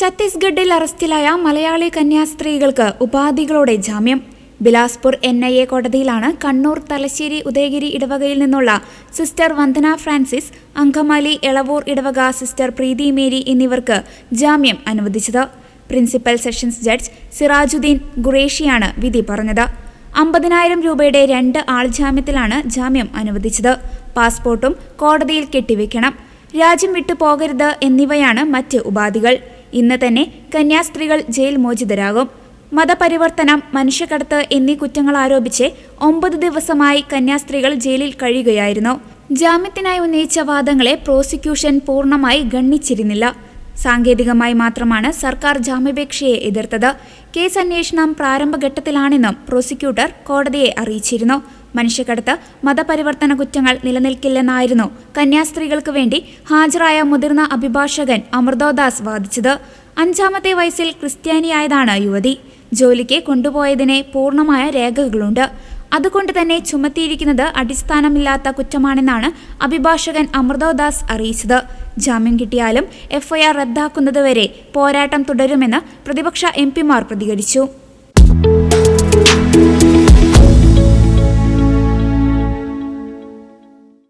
ഛത്തീസ്ഗഡിൽ അറസ്റ്റിലായ മലയാളി കന്യാസ്ത്രീകൾക്ക് ഉപാധികളോടെ ജാമ്യം. ബിലാസ്പൂർ എൻ ഐ എ കോടതിയിലാണ് കണ്ണൂർ തലശ്ശേരി ഉദയഗിരി ഇടവകയിൽ നിന്നുള്ള സിസ്റ്റർ വന്ദന ഫ്രാൻസിസ് അങ്കമാലി എളവൂർ ഇടവക സിസ്റ്റർ പ്രീതി മേരി എന്നിവർക്ക് ജാമ്യം അനുവദിച്ചത്. പ്രിൻസിപ്പൽ സെഷൻസ് ജഡ്ജ് സിറാജുദ്ദീൻ ഖുറേഷിയാണ് വിധി പറഞ്ഞത്. അമ്പതിനായിരം രൂപയുടെ രണ്ട് ആൾ ജാമ്യത്തിലാണ് ജാമ്യം അനുവദിച്ചത്. പാസ്പോർട്ടും കോടതിയിൽ കെട്ടിവെക്കണം. രാജ്യം വിട്ടു പോകരുത് എന്നിവയാണ് മറ്റ് ഉപാധികൾ. ഇന്ന് തന്നെ കന്യാസ്ത്രീകൾ ജയിൽ മോചിതരാകും. മതപരിവർത്തനം മനുഷ്യക്കടത്ത് എന്നീ കുറ്റങ്ങൾ ആരോപിച്ച് ഒമ്പത് ദിവസമായി കന്യാസ്ത്രീകൾ ജയിലിൽ കഴിയുകയായിരുന്നു. ജാമ്യത്തിനായി ഉന്നയിച്ച വാദങ്ങളെ പ്രോസിക്യൂഷൻ പൂർണമായി ഗണ്ണിച്ചിരുന്നില്ല സാങ്കേതികമായി മാത്രമാണ് സർക്കാർ ജാമ്യപേക്ഷയെ എതിർത്തത്. കേസ് അന്വേഷണം പ്രാരംഭഘട്ടത്തിലാണെന്നും പ്രോസിക്യൂട്ടർ കോടതിയെ അറിയിച്ചിരുന്നു. മനുഷ്യക്കടത്ത് മതപരിവർത്തന കുറ്റങ്ങൾ നിലനിൽക്കില്ലെന്നായിരുന്നു കന്യാസ്ത്രീകൾക്ക് വേണ്ടി ഹാജരായ മുതിർന്ന അഭിഭാഷകൻ അമൃതോദാസ് വാദിച്ചത്. അഞ്ചാമത്തെ വയസ്സിൽ ക്രിസ്ത്യാനിയായതാണ് യുവതി. ജോലിക്ക് കൊണ്ടുപോയതിനെ പൂർണമായ രേഖകളുണ്ട്. അതുകൊണ്ട് തന്നെ ചുമത്തിയിരിക്കുന്നത് അടിസ്ഥാനമില്ലാത്ത കുറ്റമാണെന്നാണ് അഭിഭാഷകൻ അമൃതോദാസ് അറിയിച്ചത്. ജാമ്യം കിട്ടിയാലും എഫ്ഐആർ റദ്ദാക്കുന്നതുവരെ പോരാട്ടം തുടരുമെന്ന് പ്രതിപക്ഷ എം പ്രതികരിച്ചു.